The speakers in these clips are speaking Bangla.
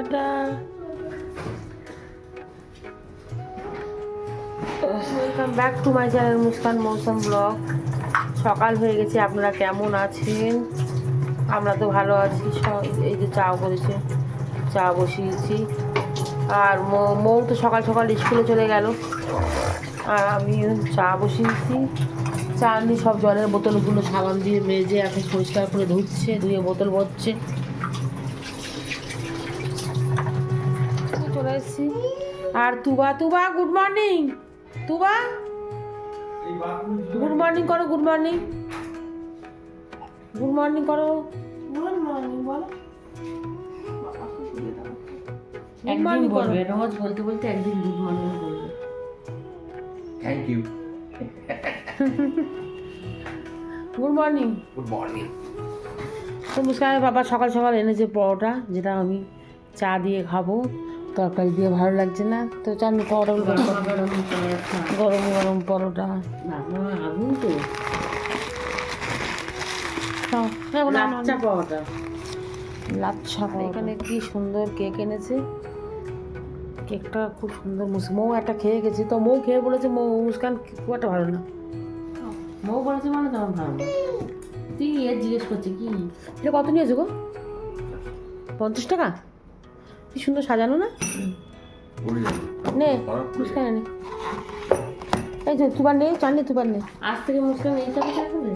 Tata welcome back to my channel Muskan Mousum vlog সকাল হয়ে গেছে, আপনারা কেমন আছেন? আমরা তো ভালো আছি এই যে চা করেছে চা বসিয়েছি। আর মৌ মৌ তো সকাল সকাল স্কুলে চলে গেল। আর আমি চা বসিয়েছি। চা নিয়ে সব জলের বোতলগুলো সাবান দিয়ে মেজে, এখন পরিষ্কার করে ধুচ্ছে, ধুয়ে বোতল ভরছে এসেছি আর Tuba Tuba good morning Tuba good morning করো গুড মর্নিং গুড মর্নিং করো। গুড মর্নিং বলো। গুড মর্নিং করো। রোজ বলতে বলতে একদিন গুড মর্নিং বলবে। Thank you good morning good morning তো মুস্কানের বাবা সকাল সকাল এনেছে পরোটা যেটা আমি চা দিয়ে খাব। তরকারি দিয়ে ভালো লাগছে না। তো চাননি পরোটাগুলো বের গরম গরম পরোটা। আগুন তো লাচ্ছা এখানে কি সুন্দর কেক এনেছে। কেকটা খুব সুন্দর মৌ একটা খেয়ে গেছে। তো মৌ খেয়ে বলেছে মৌ মুস্কান খুব একটা ভালো না। মৌ বলেছে মানে তোমার ভালো তুই এর জিজ্ঞেস করছি কি? এটা কত নিয়েছো গো? পঞ্চাশ টাকা? কি সুন্দর সাজানো না? নে মুস্কান নে। এই যে তুবার নে চাননি তুবার নে। আজ থেকে মুসকান এই চাপে থাকবে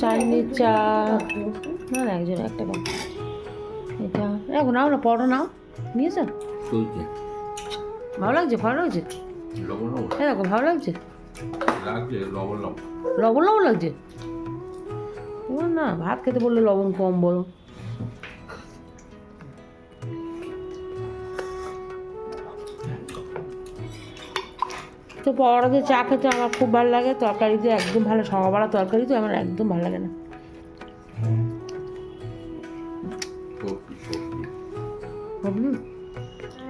চাইনিজ চা। না না একজন একটা দাও। এটা এখন নাও না পরোটা নাও। নিয়েছো চলছে। ভালো লাগছে ভালো লাগছে? লবণ লবণ। এই দেখো ভালো লাগছে? লাগছে লবণ লবণ। লবণ লবণ লাগছে? না ভাত খেতে বললে লবণ কম বলো। তো পরোটা দিয়ে চা খেতে আমার খুব ভালো লাগে তরকারি দিয়ে একদম ভালো সকালবেলা তরকারি তো আমার একদম ভালো লাগে না।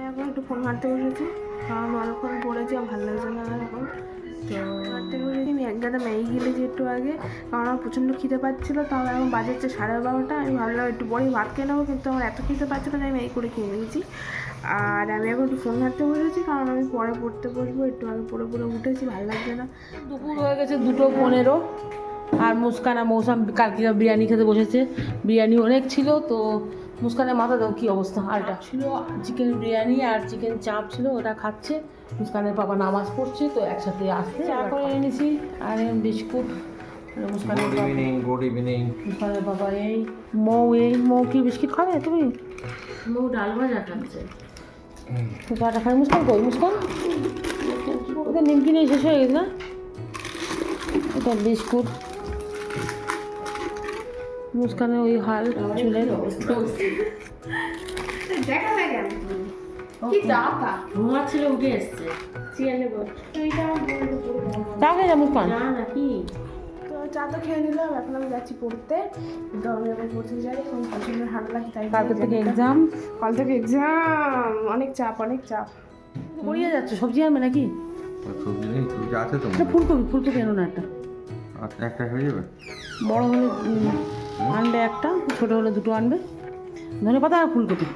এখন একটু ফোন ঘাঁটতে বসেছি অনেকক্ষণ পড়েছি, আমার ভালো লাগছে না এখন। তো ঘাঁটতে বসেছি আমি এক গাদা ম্যাগি গিলেছি একটু আগে। কারণ আমার প্রচণ্ড খিদে পাচ্ছিলো তাও এখন বাজে হচ্ছে সাড়ে বারোটা। আমি ভাবলাম একটু পরেই ভাত খেয়ে নেব, কিন্তু আমার এত খিদে পাচ্ছিলো তাই ম্যাগি করে খেয়ে নিয়েছি। আর আমি এখন একটু ফোন ঘাঁটতে বসেছি, কারণ আমি পরে পড়তে বসবো, একটু আগে পড়ে পড়ে উঠেছি, ভালো লাগছে না। দুপুর হয়ে গেছে দুটো পনেরো, আর মুস্কান মৌসাম কালকে বিরিয়ানি খেতে বসেছে। বিরিয়ানি অনেক ছিল, তো মুস্কানের মাথা দাও কী অবস্থা আলটা ছিল চিকেন বিরিয়ানি আর চিকেন চাপ ছিল ওটা খাচ্ছে। মুস্কানের বাবা নামাজ পড়ছে তো একসাথে আসতে চা করে এনেছি। আর বিস্কুট আর মুস্কানের গুড বাবা ইভিনিং গুড ইভিনিং মুস্কানের বাবা এই মৌ এই মৌ কি বিস্কিট খাবে তুমি? মৌ ডাল ভাজা খাচ্ছে। তো চাটা খাই মুস্কান কই? মুস্কান? ওদের নিমকি নিয়ে শেষ হয়ে গেছে না? এটা বিস্কুট। মুস্কানের ওই হাল চুলের দেখা যায় কেন চা না তো চা তো খেয়ে নিলাম এখন আমি যাচ্ছি পড়তে। তো আমি এখন পড়তে যাই এখন প্রচণ্ড ঠান্ডা লাগছে তাই কালকে থেকে এক্সাম কাল থেকে এক্সাম অনেক চাপ অনেক চাপ। পড়িয়ে যাচ্ছে সবজি আনবে নাকি? সবজি নেই সবজি আছে তো ফুলকপি ফুলকপি আনো না একটা। আচ্ছা একটা হয়ে যাবে। বড় হলে আনবে একটা ছোটো হলে দুটো আনবে। ধনে পাতা আর ফুলকপি।